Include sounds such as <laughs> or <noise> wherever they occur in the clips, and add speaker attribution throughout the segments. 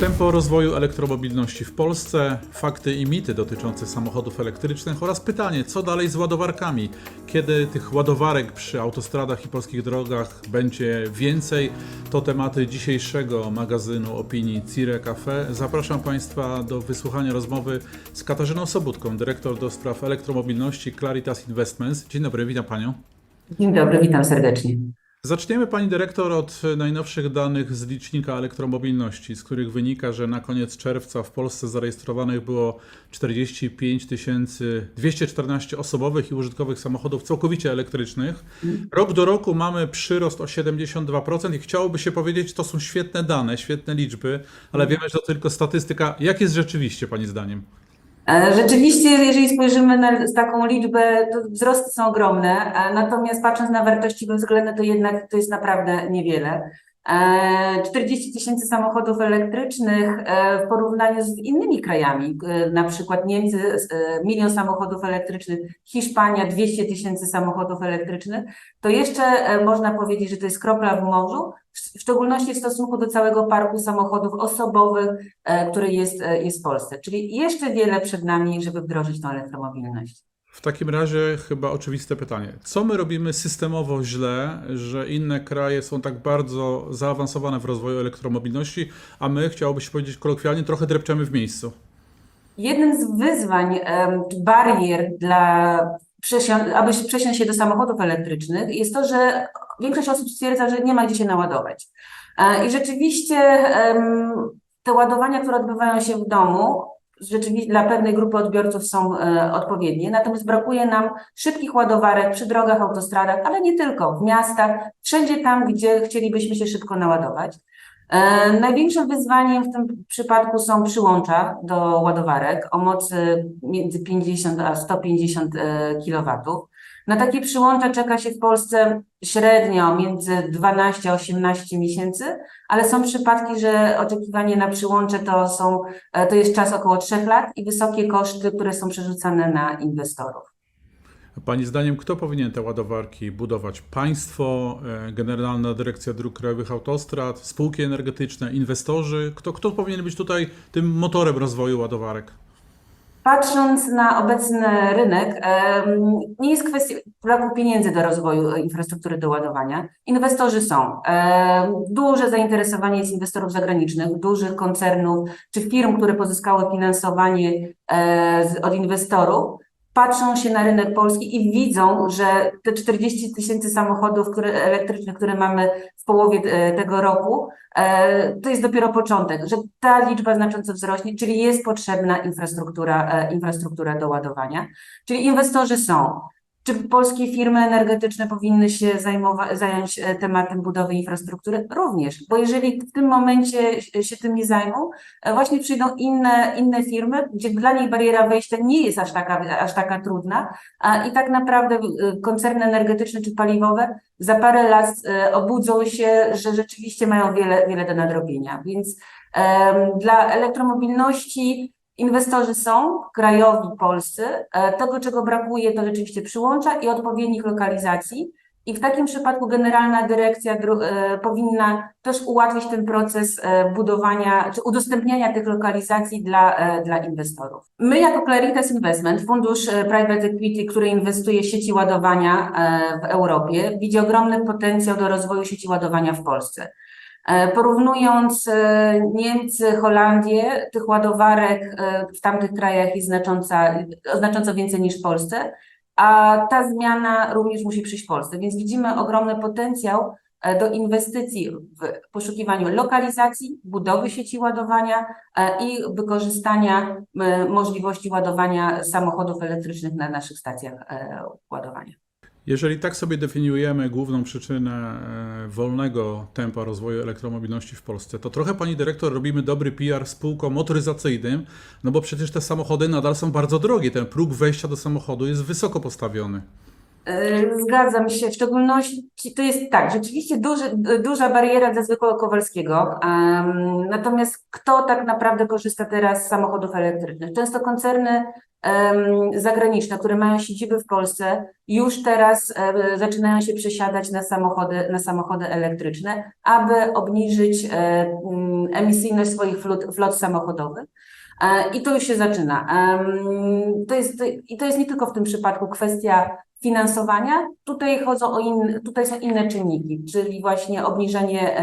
Speaker 1: Tempo rozwoju elektromobilności w Polsce, fakty i mity dotyczące samochodów elektrycznych oraz pytanie, co dalej z ładowarkami? Kiedy tych ładowarek przy autostradach i polskich drogach będzie więcej? To tematy dzisiejszego magazynu opinii Cire Cafe. Zapraszam Państwa do wysłuchania rozmowy z Katarzyną Sobutką, dyrektor do spraw elektromobilności Claritas Investments. Dzień dobry, witam Panią.
Speaker 2: Dzień dobry, witam serdecznie.
Speaker 1: Zaczniemy Pani Dyrektor od najnowszych danych z licznika elektromobilności, z których wynika, że na koniec czerwca w Polsce zarejestrowanych było 45 214 osobowych i użytkowych samochodów całkowicie elektrycznych. Rok do roku mamy przyrost o 72% i chciałoby się powiedzieć, to są świetne dane, świetne liczby, ale wiemy, że to tylko statystyka. Jak jest rzeczywiście Pani zdaniem?
Speaker 2: E, Rzeczywiście, jeżeli spojrzymy na taką liczbę, to wzrosty są ogromne, e, natomiast patrząc na wartości bezwzględne, to jednak to jest naprawdę niewiele. E, 40 tysięcy samochodów elektrycznych e, w porównaniu z innymi krajami, e, na przykład Niemcy, e, milion samochodów elektrycznych, Hiszpania 200 tysięcy samochodów elektrycznych, to jeszcze e, można powiedzieć, że to jest kropla w morzu, w szczególności w stosunku do całego parku samochodów osobowych, e, który jest, e, jest w Polsce. Czyli jeszcze wiele przed nami, żeby wdrożyć tą elektromobilność.
Speaker 1: W takim razie chyba oczywiste pytanie. Co my robimy systemowo źle, że inne kraje są tak bardzo zaawansowane w rozwoju elektromobilności, a my, chciałoby się powiedzieć kolokwialnie, trochę drepczemy w miejscu?
Speaker 2: Jednym z wyzwań, barier dla aby przesiąść się do samochodów elektrycznych jest to, że większość osób stwierdza, że nie ma gdzie się naładować. E, I rzeczywiście te ładowania, które odbywają się w domu, rzeczywiście dla pewnej grupy odbiorców są e, odpowiednie, natomiast brakuje nam szybkich ładowarek przy drogach, autostradach, ale nie tylko, w miastach, wszędzie tam, gdzie chcielibyśmy się szybko naładować. E, Największym wyzwaniem w tym przypadku są przyłącza do ładowarek o mocy między 50 a 150 kW. Na takie przyłącza czeka się w Polsce średnio między 12 a 18 miesięcy, ale są przypadki, że oczekiwanie na przyłącze to, są, e, to jest czas około 3 lat i wysokie koszty, które są przerzucane na inwestorów.
Speaker 1: Pani zdaniem, kto powinien te ładowarki budować? Państwo, e, Generalna Dyrekcja Dróg Krajowych Autostrad, spółki energetyczne, inwestorzy? Kto, kto powinien być tutaj tym motorem rozwoju ładowarek?
Speaker 2: Patrząc na obecny rynek, nie jest kwestia braku pieniędzy do rozwoju infrastruktury do ładowania. Inwestorzy są. Duże zainteresowanie jest inwestorów zagranicznych, dużych koncernów czy firm, które pozyskały finansowanie e, od inwestorów. Patrzą się na rynek polski i widzą, że te 40 tysięcy samochodów które, elektrycznych, które mamy w połowie e, tego roku, E, To jest dopiero początek, że ta liczba znacząco wzrośnie, czyli jest potrzebna infrastruktura, e, infrastruktura do ładowania. Czyli inwestorzy są. Czy polskie firmy energetyczne powinny się zająć e, tematem budowy infrastruktury? Również, bo jeżeli w tym momencie się- się tym nie zajmą, e, właśnie przyjdą inne, inne firmy, gdzie dla nich bariera wejścia nie jest aż taka, aż taka trudna i tak naprawdę e, koncerny energetyczne czy paliwowe za parę lat e, obudzą się, że rzeczywiście mają wiele, wiele do nadrobienia. Więc dla elektromobilności inwestorzy są, krajowi, polscy. E, Tego, czego brakuje, to rzeczywiście przyłącza i odpowiednich lokalizacji. I w takim przypadku Generalna Dyrekcja e, powinna też ułatwić ten proces e, budowania czy udostępniania tych lokalizacji dla, dla inwestorów. My jako Claritas Investment, fundusz private equity, który inwestuje w sieci ładowania w Europie, widzi ogromny potencjał do rozwoju sieci ładowania w Polsce. E, Porównując e, Niemcy, Holandię, tych ładowarek e, w tamtych krajach jest znacząco więcej niż w Polsce, a ta zmiana również musi przyjść w Polsce, więc widzimy ogromny potencjał do inwestycji w poszukiwaniu lokalizacji, budowy sieci ładowania i wykorzystania możliwości ładowania samochodów elektrycznych na naszych stacjach ładowania.
Speaker 1: Jeżeli tak sobie definiujemy główną przyczynę e, wolnego tempa rozwoju elektromobilności w Polsce, to trochę pani dyrektor robimy dobry PR spółkom motoryzacyjnym, no bo przecież te samochody nadal są bardzo drogie. Ten próg wejścia do samochodu jest wysoko postawiony.
Speaker 2: E, Zgadzam się, w szczególności to jest tak, rzeczywiście duży, duża bariera dla zwykłego Kowalskiego. Natomiast kto tak naprawdę korzysta teraz z samochodów elektrycznych? Często koncerny zagraniczne, które mają siedziby w Polsce, już teraz e, zaczynają się przesiadać na samochody, na samochody elektryczne, aby obniżyć e, mm, emisyjność swoich flot, flot samochodowych. E, I to już się zaczyna. To jest, I to jest nie tylko w tym przypadku kwestia finansowania, tutaj chodzą o in, tutaj są inne czynniki, czyli właśnie obniżenie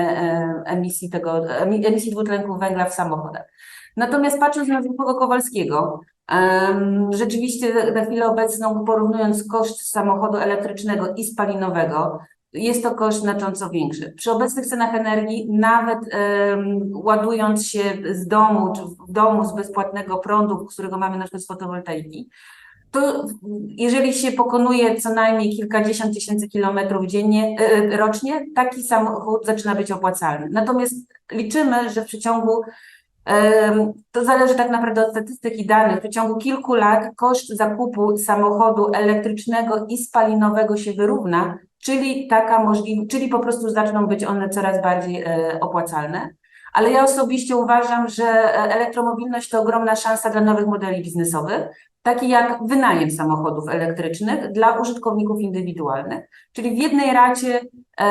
Speaker 2: emisji tego, emi- emisji dwutlenku węgla w samochodach. Natomiast patrząc na zwykłego Kowalskiego, rzeczywiście na chwilę obecną porównując koszt samochodu elektrycznego i spalinowego, jest to koszt znacząco większy. Przy obecnych cenach energii, nawet em, ładując się z domu, czy w domu z bezpłatnego prądu, którego mamy na przykład z fotowoltaiki, to jeżeli się pokonuje co najmniej kilkadziesiąt tysięcy kilometrów dziennie, e, rocznie, taki samochód zaczyna być opłacalny. Natomiast liczymy, że w przeciągu, to zależy tak naprawdę od statystyk i danych, w przeciągu kilku lat koszt zakupu samochodu elektrycznego i spalinowego się wyrówna, czyli taka możliwość, czyli po prostu zaczną być one coraz bardziej e, opłacalne. Ale ja osobiście uważam, że e, elektromobilność to ogromna szansa dla nowych modeli biznesowych, takie jak wynajem samochodów elektrycznych dla użytkowników indywidualnych. Czyli w jednej racie e,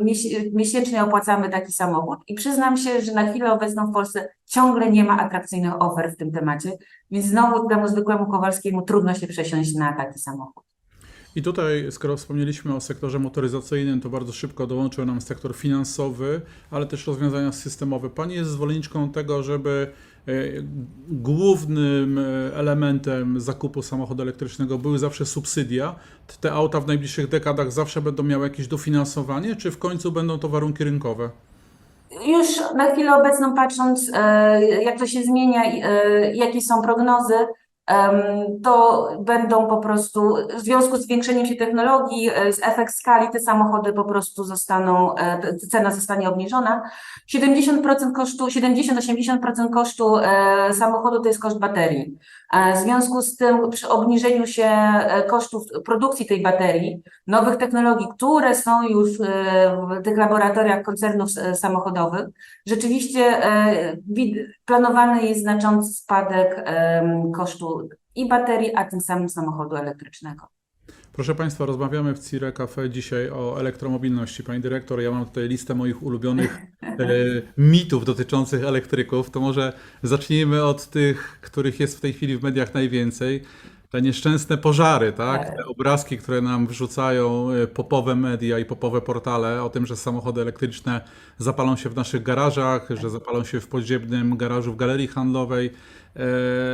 Speaker 2: miesi- miesięcznie opłacamy taki samochód i przyznam się, że na chwilę obecną w Polsce ciągle nie ma atrakcyjnych ofert w tym temacie, więc znowu temu zwykłemu Kowalskiemu trudno się przesiąść na taki samochód.
Speaker 1: I tutaj, skoro wspomnieliśmy o sektorze motoryzacyjnym, to bardzo szybko dołączył nam sektor finansowy, ale też rozwiązania systemowe. Pani jest zwolenniczką tego, żeby e, głównym e, elementem zakupu samochodu elektrycznego były zawsze subsydia. Te auta w najbliższych dekadach zawsze będą miały jakieś dofinansowanie, czy w końcu będą to warunki rynkowe?
Speaker 2: Już na chwilę obecną patrząc, e, jak to się zmienia, jakie są prognozy, to będą po prostu, w związku z zwiększeniem się technologii, e, z efekt skali, te samochody po prostu zostaną, e, cena zostanie obniżona. 70% kosztu, 70-80% kosztu e, samochodu to jest koszt baterii. W związku z tym przy obniżeniu się kosztów produkcji tej baterii, nowych technologii, które są już w tych laboratoriach koncernów samochodowych, rzeczywiście planowany jest znaczący spadek kosztu i baterii, a tym samym samochodu elektrycznego.
Speaker 1: Proszę Państwa, rozmawiamy w Cire Cafe dzisiaj o elektromobilności. Pani dyrektor, ja mam tutaj listę moich ulubionych e, <laughs> mitów dotyczących elektryków. To może zacznijmy od tych, których jest w tej chwili w mediach najwięcej. Te nieszczęsne pożary, tak? Te obrazki, które nam wrzucają e, popowe media i popowe portale o tym, że samochody elektryczne zapalą się w naszych garażach, że zapalą się w podziemnym garażu w galerii handlowej. E,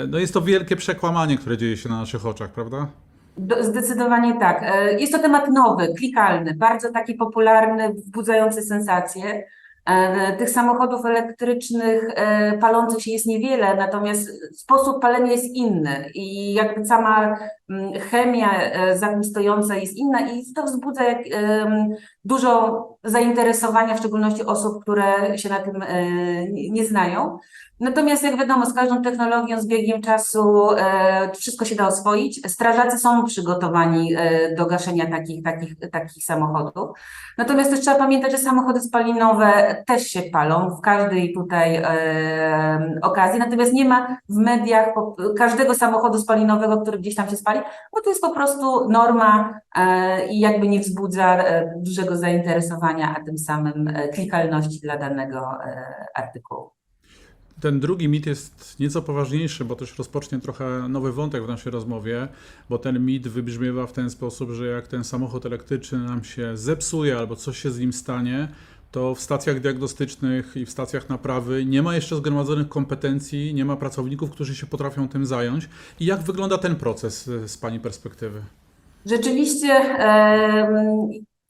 Speaker 1: No jest to wielkie przekłamanie, które dzieje się na naszych oczach, prawda?
Speaker 2: Do- Zdecydowanie tak. E, Jest to temat nowy, klikalny, bardzo taki popularny, wzbudzający sensacje. E, Tych samochodów elektrycznych e, palących się jest niewiele, natomiast sposób palenia jest inny i jakby sama mm, chemia e, za tym stojąca jest inna i to wzbudza dużo zainteresowania, w szczególności osób, które się na tym e, nie znają. Natomiast jak wiadomo, z każdą technologią, z biegiem czasu e, wszystko się da oswoić. Strażacy są przygotowani e, do gaszenia takich, takich, takich samochodów. Natomiast też trzeba pamiętać, że samochody spalinowe też się palą w każdej tutaj okazji. Natomiast nie ma w mediach każdego samochodu spalinowego, który gdzieś tam się spali, bo to jest po prostu norma i jakby nie wzbudza dużego zainteresowania, a tym samym e, klikalności dla danego e, artykułu.
Speaker 1: Ten drugi mit jest nieco poważniejszy, bo też rozpocznie trochę nowy wątek w naszej rozmowie, bo ten mit wybrzmiewa w ten sposób, że jak ten samochód elektryczny nam się zepsuje albo coś się z nim stanie, to w stacjach diagnostycznych i w stacjach naprawy nie ma jeszcze zgromadzonych kompetencji, nie ma pracowników, którzy się potrafią tym zająć. I jak wygląda ten proces z Pani perspektywy?
Speaker 2: Rzeczywiście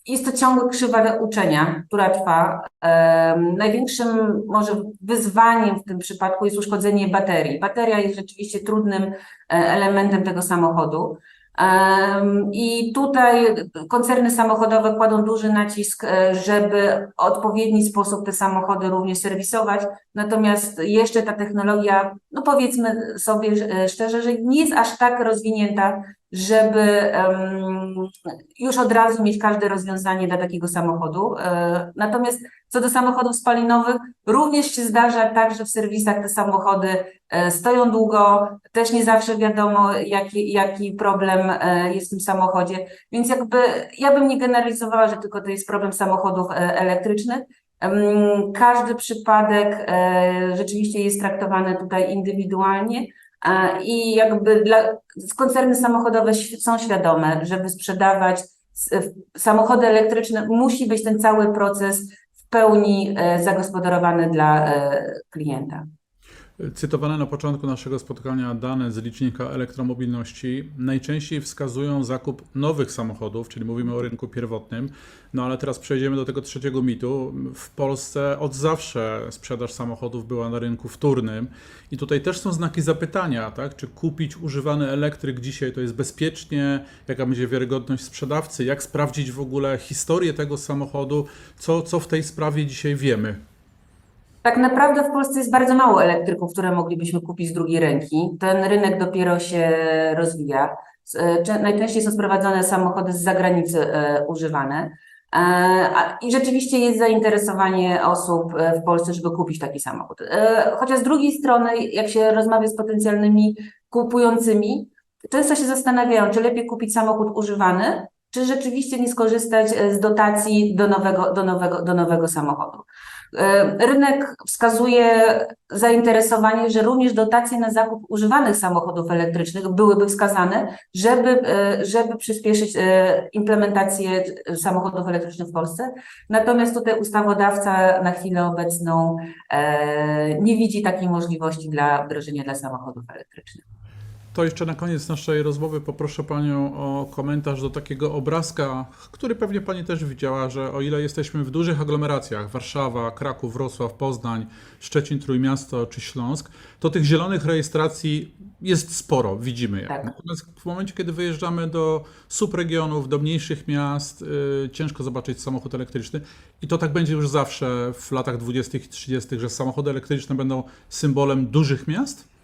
Speaker 2: jest to ciągła krzywa uczenia, która trwa. Największym może wyzwaniem w tym przypadku jest uszkodzenie baterii. Bateria jest rzeczywiście trudnym e, elementem tego samochodu. I tutaj koncerny samochodowe kładą duży nacisk, e, żeby w odpowiedni sposób te samochody również serwisować. Natomiast jeszcze ta technologia, no powiedzmy sobie e, szczerze, że nie jest aż tak rozwinięta żeby już od razu mieć każde rozwiązanie dla takiego samochodu. E, Natomiast co do samochodów spalinowych, również się zdarza tak, że w serwisach te samochody e, stoją długo, też nie zawsze wiadomo, jaki, jaki problem e, jest w tym samochodzie. Więc jakby ja bym nie generalizowała, że tylko to jest problem samochodów elektrycznych. Każdy przypadek rzeczywiście jest traktowany tutaj indywidualnie. I jakby dla, koncerny samochodowe są świadome, żeby sprzedawać samochody elektryczne, musi być ten cały proces w pełni e, zagospodarowany dla e, klienta.
Speaker 1: Cytowane na początku naszego spotkania dane z licznika elektromobilności najczęściej wskazują zakup nowych samochodów, czyli mówimy o rynku pierwotnym. No ale teraz przejdziemy do tego trzeciego mitu. W Polsce od zawsze sprzedaż samochodów była na rynku wtórnym i tutaj też są znaki zapytania, tak? Czy kupić używany elektryk dzisiaj to jest bezpiecznie? Jaka będzie wiarygodność sprzedawcy? Jak sprawdzić w ogóle historię tego samochodu? Co, co w tej sprawie dzisiaj wiemy?
Speaker 2: Tak naprawdę w Polsce jest bardzo mało elektryków, które moglibyśmy kupić z drugiej ręki. Ten rynek dopiero się rozwija. E, Najczęściej są sprowadzane samochody z zagranicy e, używane. E, I rzeczywiście jest zainteresowanie osób w Polsce, żeby kupić taki samochód. Chociaż z drugiej strony, jak się rozmawia z potencjalnymi kupującymi, często się zastanawiają, czy lepiej kupić samochód używany, czy rzeczywiście nie skorzystać z dotacji do nowego, do nowego, do nowego samochodu. E, Rynek wskazuje zainteresowanie, że również dotacje na zakup używanych samochodów elektrycznych byłyby wskazane, żeby, e, żeby przyspieszyć e, implementację samochodów elektrycznych w Polsce. Natomiast tutaj ustawodawca na chwilę obecną nie widzi takiej możliwości dla wdrożenia dla samochodów elektrycznych.
Speaker 1: To jeszcze na koniec naszej rozmowy poproszę Panią o komentarz do takiego obrazka, który pewnie Pani też widziała, że o ile jesteśmy w dużych aglomeracjach, Warszawa, Kraków, Wrocław, Poznań, Szczecin, Trójmiasto czy Śląsk, to tych zielonych rejestracji jest sporo, widzimy je.
Speaker 2: Tak.
Speaker 1: Natomiast w momencie, kiedy wyjeżdżamy do subregionów, do mniejszych miast, yy, ciężko zobaczyć samochód elektryczny i to tak będzie już zawsze w latach 20. i 30., że samochody elektryczne będą symbolem dużych miast?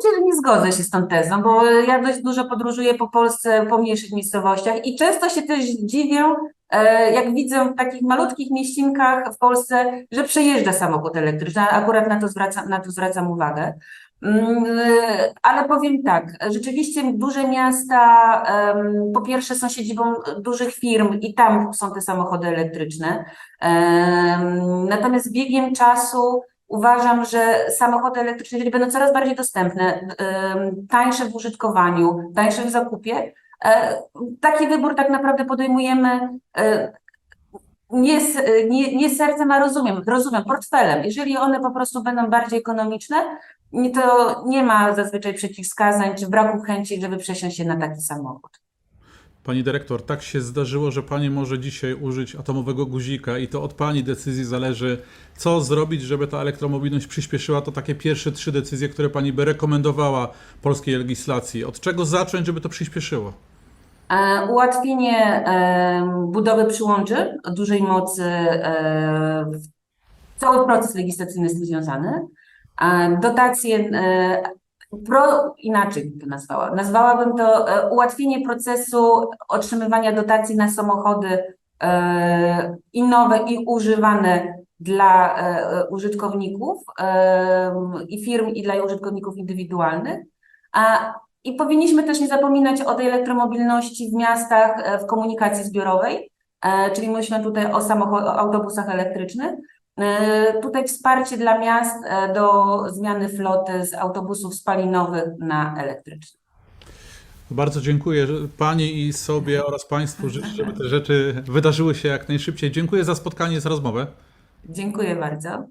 Speaker 2: Znaczy, nie zgodzę się z tą tezą, bo ja dość dużo podróżuję po Polsce, po mniejszych miejscowościach i często się też dziwię, e, jak widzę w takich malutkich mieścinkach w Polsce, że przejeżdża samochód elektryczny. Akurat na to zwracam, na to zwracam uwagę. Mm, e, Ale powiem tak, rzeczywiście duże miasta po pierwsze są siedzibą dużych firm i tam są te samochody elektryczne. Natomiast z biegiem czasu Uważam, że samochody elektryczne, jeżeli będą coraz bardziej dostępne, em, tańsze w użytkowaniu, tańsze w zakupie, e, taki wybór tak naprawdę podejmujemy e, nie, s- nie, nie sercem, a rozumiem, rozumiem, portfelem. Jeżeli one po prostu będą bardziej ekonomiczne, to nie ma zazwyczaj przeciwwskazań czy braku chęci, żeby przesiąść się na taki samochód.
Speaker 1: Pani dyrektor, tak się zdarzyło, że Pani może dzisiaj użyć atomowego guzika i to od Pani decyzji zależy, co zrobić, żeby ta elektromobilność przyspieszyła. To takie pierwsze trzy decyzje, które Pani by rekomendowała polskiej legislacji. Od czego zacząć, żeby to przyspieszyło?
Speaker 2: E, Ułatwienie e, budowy przyłączy o dużej mocy, e, cały proces legislacyjny z tym związany. Dotacje, pro, inaczej bym to nazwała. Nazwałabym to e, ułatwienie procesu otrzymywania dotacji na samochody e, i nowe, i używane dla e, użytkowników i firm, i dla użytkowników indywidualnych. I powinniśmy też nie zapominać o tej elektromobilności w miastach, w komunikacji zbiorowej, czyli myślę tutaj o o autobusach elektrycznych. E, Tutaj wsparcie dla miast e, do zmiany floty z autobusów spalinowych na elektryczne.
Speaker 1: Bardzo dziękuję Pani i sobie oraz Państwu. Życzę, żeby te rzeczy wydarzyły się jak najszybciej. Dziękuję za spotkanie, za rozmowę.
Speaker 2: Dziękuję bardzo.